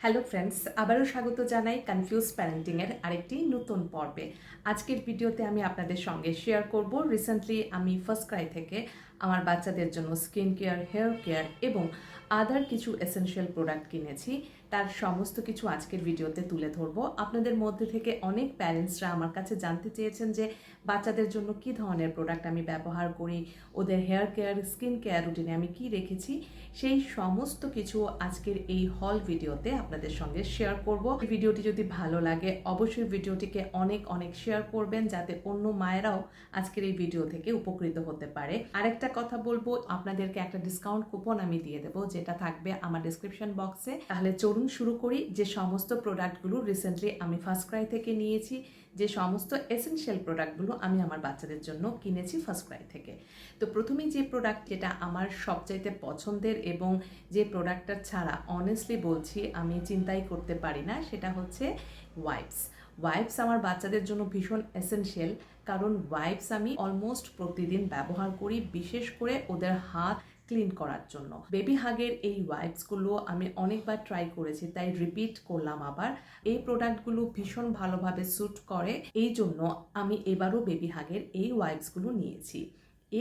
Hello friends আবারও স্বাগত জানাই কনফিউজ প্যারেন্টিংয়ের আরেকটি নতুন পর্বে। আজকের ভিডিওতে আমি আপনাদের সঙ্গে শেয়ার করব। রিসেন্টলি আমি ফার্স্ট ক্রাই থেকে আমার বাচ্চাদের জন্য স্কিন কেয়ার হেয়ার কেয়ার এবং আদার কিছু এসেনশিয়াল প্রোডাক্ট কিনেছি। তার সমস্ত কিছু আজকের ভিডিওতে তুলে ধরবো। আপনাদের মধ্যে থেকে অনেক প্যারেন্টসরা আমার কাছে জানতে চেয়েছেন যে বাচ্চাদের জন্য কি ধরনের প্রোডাক্ট আমি ব্যবহার করি, ওদের হেয়ার কেয়ার স্কিন কেয়ার রুটিনে আমি কি রেখেছি, সেই সমস্ত কিছু আজকের এই হল ভিডিওতে আপনাদের সঙ্গে শেয়ার করব। ভিডিওটি যদি ভালো লাগে, অবশ্যই ভিডিওটিকে অনেক অনেক শেয়ার করবেন যাতে অন্য মায়েরাও আজকের এই ভিডিও থেকে উপকৃত হতে পারে। আরেকটা কথা বলব, আপনাদেরকে একটা ডিসকাউন্ট কুপন আমি দিয়ে দেবো, যেটা থাকবে আমার ডিসক্রিপশন বক্সে তাহলে চলুন শুরু করি, যে সমস্ত প্রোডাক্টগুলো রিসেন্টলি আমি ফার্স্ট ক্রাই থেকে নিয়েছি, যে সমস্ত এসেনশিয়াল প্রোডাক্টগুলো আমি আমার বাচ্চাদের জন্য কিনেছি ফার্স্ট ক্রাই থেকে। তো প্রথমেই যে প্রোডাক্ট যেটা আমার সবচাইতে পছন্দের এবং যে প্রোডাক্টটা ছাড়া অনেস্টলি বলছি, আমি চিন্তাই করতে পারি না, সেটা হচ্ছে ওয়াইপস ওয়াইপস আমার বাচ্চাদের জন্য ভীষণ এসেনশিয়াল কারণ ওয়াইপস আমি অলমোস্ট প্রতিদিন ব্যবহার করি, বিশেষ করে ওদের হাত ক্লিন করার জন্য। বেবি হাগের এই ওয়াইপসগুলো আমি অনেকবার ট্রাই করেছি, তাই রিপিট করলাম আবার। এই প্রোডাক্টগুলো ভীষণ ভালোভাবে স্যুট করে, এই জন্য আমি এবারও বেবি হাগের এই ওয়াইপসগুলো নিয়েছি।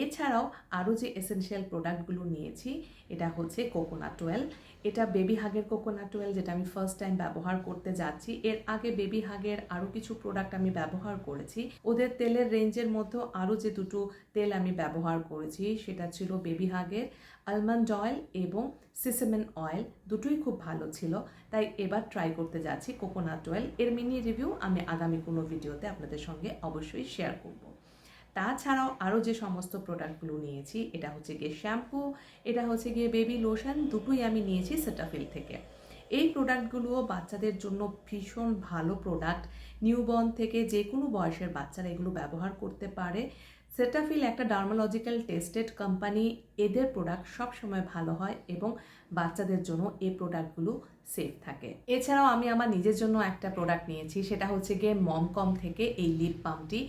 এছাড়াও আরও যে এসেনশিয়াল প্রোডাক্টগুলো নিয়েছি, এটা হচ্ছে কোকোনাট অয়েল এটা বেবি হাগের কোকোনাট অয়েল যেটা আমি ফার্স্ট টাইম ব্যবহার করতে যাচ্ছি। এর আগে বেবি হাগের আরও কিছু প্রোডাক্ট আমি ব্যবহার করেছি। ওদের তেলের রেঞ্জের মধ্যে আরও যে দুটো তেল আমি ব্যবহার করেছি, সেটা ছিল বেবি হাগের আলমন্ড অয়েল এবং সিসেমেন অয়েল দুটোই খুব ভালো ছিল। তাই এবার ট্রাই করতে যাচ্ছি কোকোনাট অয়েল এর মিনি রিভিউ আমি আগামী কোনো ভিডিওতে আপনাদের সঙ্গে অবশ্যই শেয়ার করব। তাছাড়াও আরও যে সমস্ত প্রোডাক্টগুলো নিয়েছি, এটা হচ্ছে গিয়ে শ্যাম্পু এটা হচ্ছে গিয়ে বেবি লোশন দুটোই আমি নিয়েছি সেটাফিল থেকে। এই প্রোডাক্টগুলোও বাচ্চাদের জন্য ভীষণ ভালো প্রোডাক্ট নিউবর্ন থেকে যে কোনো বয়সের বাচ্চারা এগুলো ব্যবহার করতে পারে। সেটাফিল একটা ডার্মোলজিক্যাল টেস্টেড কোম্পানি এদের প্রোডাক্ট সবসময় ভালো হয় এবং বাচ্চাদের জন্য এই প্রোডাক্টগুলো সেফ থাকে। এছাড়াও আমি আমার নিজের জন্য একটা প্রোডাক্ট নিয়েছি, সেটা হচ্ছে গিয়ে মমকম থেকে এই লিপ পাম্পটি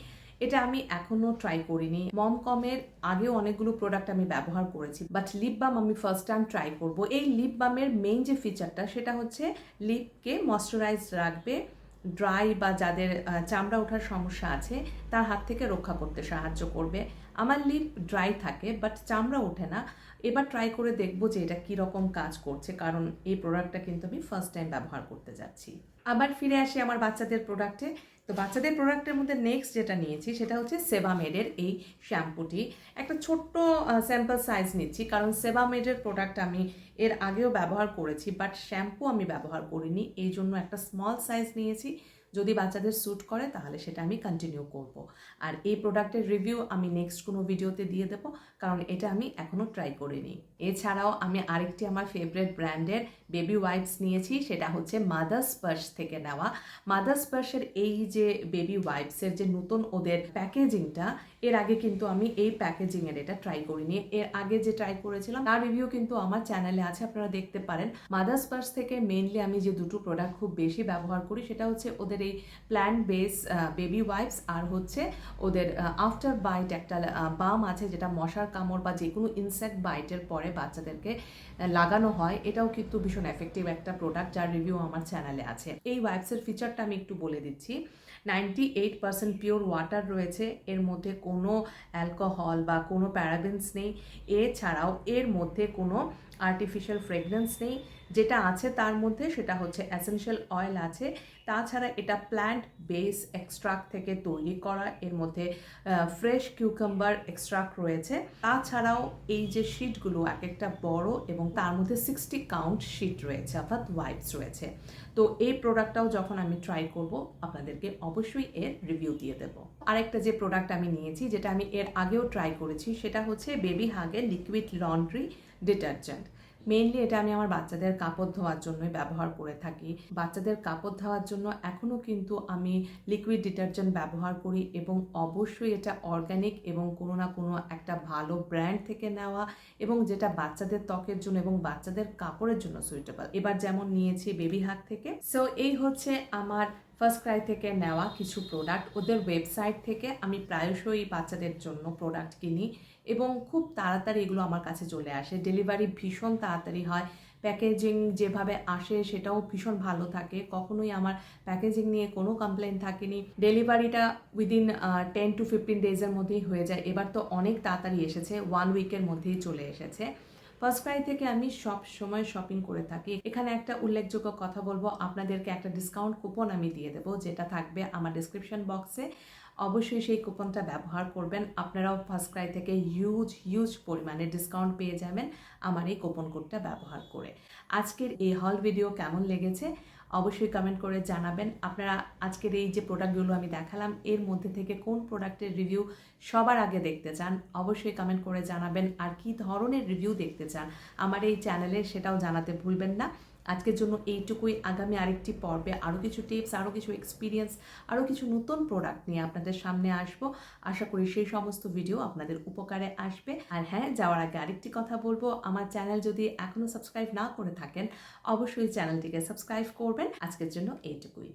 এটা আমি এখনও ট্রাই করিনি। মম কমের আগেও অনেকগুলো প্রোডাক্ট আমি ব্যবহার করেছি বাট লিপ বাম আমি ফার্স্ট টাইম ট্রাই করব। এই লিপ বামের মেইন যে ফিচারটা সেটা হচ্ছে লিপকে ময়শ্চারাইজ রাখবে ড্রাই বা যাদের চামড়া ওঠার সমস্যা আছে, তার হাত থেকে রক্ষা করতে সাহায্য করবে। আমার লিপ ড্রাই থাকে বাট চামড়া ওঠে না। এবার ট্রাই করে দেখব যে এটা কীরকম কাজ করছে, কারণ এই প্রোডাক্টটা কিন্তু আমি ফার্স্ট টাইম ব্যবহার করতে যাচ্ছি। আবার ফিরে আসি আমার বাচ্চাদের প্রোডাক্টে তো বাচ্চাদের প্রোডাক্টের মধ্যে নেক্সট যেটা নিয়েছি সেটা হচ্ছে সেবামেডের এই শ্যাম্পুটি একটা ছোট্ট স্যাম্পল সাইজ নিচ্ছি, কারণ সেবামেডের প্রোডাক্ট আমি এর আগেও ব্যবহার করেছি বাট শ্যাম্পু আমি ব্যবহার করিনি এই জন্য একটা স্মল সাইজ নিয়েছি। যদি বাচ্চাদের স্যুট করে, তাহলে সেটা আমি কন্টিনিউ করব। আর এই প্রোডাক্টের রিভিউ আমি নেক্সট কোনো ভিডিওতে দিয়ে দেবো, কারণ এটা আমি এখনও ট্রাই করিনি। এছাড়াও আমি আরেকটি আমার ফেভারেট ব্র্যান্ডের বেবি ওয়াইপস নিয়েছি, সেটা হচ্ছে মাদার স্পার্শ থেকে নেওয়া। মাদার স্পার্শের এই যে বেবি ওয়াইপসের যে নতুন ওদের প্যাকেজিংটা এর আগে কিন্তু আমি এই প্যাকেজিংয়ের এটা ট্রাই করিনি। এর আগে যে ট্রাই করেছিলাম, তার রিভিউ কিন্তু আমার চ্যানেলে আছে, আপনারা দেখতে পারেন। মাদার স্পার্শ থেকে মেনলি আমি যে দুটো প্রোডাক্ট খুব বেশি ব্যবহার করি, সেটা হচ্ছে ওদের এই প্ল্যান্ট বেস বেবি ওয়াইপস আর হচ্ছে ওদের আফটার বাইট একটা বাম আছে যেটা মশার কামড় বা যে কোনো ইনসেক্ট বাইটের পরে বাচ্চাদেরকে লাগানো হয়, এটাও কিন্তু ভীষণ এফেক্টিভ একটা প্রোডাক্ট যার রিভিউ আমার চ্যানেলে আছে। এই ওয়াইপসের ফিচারটা আমি একটু বলে দিচ্ছি। Ninety eight percent pure water রয়েছে, এর মধ্যে কোনো অ্যালকোহল বা কোনো প্যারাবেন্স নেই। এছাড়াও এর মধ্যে কোনো আর্টিফিশিয়াল ফ্রেগরেন্স নেই। যেটা আছে তার মধ্যে সেটা হচ্ছে অ্যাসেনশিয়াল অয়েল আছে। তাছাড়া এটা প্ল্যান্ট বেস এক্সট্রাক্ট থেকে তৈরি করা। এর মধ্যে ফ্রেশ কিউকাম্বার এক্সট্রাক্ট রয়েছে। তাছাড়াও এই যে শিটগুলো এক একটা বড় এবং তার মধ্যে সিক্সটি কাউন্ট শিট রয়েছে, অর্থাৎ ওয়াইপস রয়েছে। তো এই প্রোডাক্টটাও যখন আমি ট্রাই করব, আপনাদেরকে অবশ্যই এর রিভিউ দিয়ে দেব। আরেকটা যে প্রোডাক্ট আমি নিয়েছি, যেটা আমি এর আগেও ট্রাই করেছি, সেটা হচ্ছে বেবি হাগের লিকুইড লন্ড্রি ডিটারজেন্ট মেইনলি এটা আমি আমার বাচ্চাদের কাপড় ধোয়ার জন্যই ব্যবহার করে থাকি। বাচ্চাদের কাপড় ধোয়ার জন্য এখনও কিন্তু আমি লিকুইড ডিটারজেন্ট ব্যবহার করি এবং অবশ্যই এটা অর্গ্যানিক এবং কোনো না কোনো একটা ভালো ব্র্যান্ড থেকে নেওয়া এবং যেটা বাচ্চাদের ত্বকের জন্য এবং বাচ্চাদের কাপড়ের জন্য সুইটেবল এবার যেমন নিয়েছি বেবি হাগ থেকে। সো এই হচ্ছে আমার ফার্স্ট ক্রাই থেকে নেওয়া কিছু প্রোডাক্ট ওদের ওয়েবসাইট থেকে আমি প্রায়শই বাচ্চাদের জন্য প্রোডাক্ট কিনি এবং খুব তাড়াতাড়ি এগুলো আমার কাছে চলে আসে। ডেলিভারি ভীষণ তাড়াতাড়ি হয়। প্যাকেজিং যেভাবে আসে সেটাও ভীষণ ভালো থাকে। কখনোই আমার প্যাকেজিং নিয়ে কোনো কমপ্লেন থাকেনি। ডেলিভারিটা উইদিন টেন টু ফিফটিন ডেজের মধ্যেই হয়ে যায়। এবার তো অনেক তাড়াতাড়ি এসেছে। ওয়ান উইকের মধ্যেই চলে এসেছে। ফার্স্ট ক্রাই থেকে আমি সব সময় শপিং করে থাকি। এখানে একটা উল্লেখযোগ্য কথা বলব, আপনাদেরকে একটা ডিসকাউন্ট কুপন আমি দিয়ে দেবো, যেটা থাকবে আমার ডিসক্রিপশন বক্সে অবশ্যই সেই কুপনটা ব্যবহার করবেন, আপনারাও ফার্স্ট ক্রাই থেকে হিউজ হিউজ পরিমাণে ডিসকাউন্ট পেয়ে যাবেন আমার এই কুপন কোডটা ব্যবহার করে। আজকের এই হল ভিডিও কেমন লেগেছে? অবশ্যই কমেন্ট করে জানাবেন। আপনারা আজকের এই যে প্রোডাক্টগুলো আমি দেখালাম, এর মধ্যে থেকে কোন প্রোডাক্টের রিভিউ সবার আগে দেখতে চান, অবশ্যই কমেন্ট করে জানাবেন। আর কি ধরনের রিভিউ দেখতে চান, আমার এই চ্যানেলে সেটাও জানাতে ভুলবেন না। আজকের জন্য এইটুকুই। আগামী আরেকটি পর্বে আরও কিছু টিপস আরও কিছু এক্সপিরিয়েন্স আরও কিছু নতুন প্রোডাক্ট নিয়ে আপনাদের সামনে আসব। আশা করি সেই সমস্ত ভিডিও আপনাদের উপকারে আসবে। আর হ্যাঁ যাওয়ার আগে আরেকটি কথা বলব। আমার চ্যানেল যদি এখনও সাবস্ক্রাইব না করে থাকেন, অবশ্যই চ্যানেলটিকে সাবস্ক্রাইব করবেন। আজকের জন্য এইটুকুই।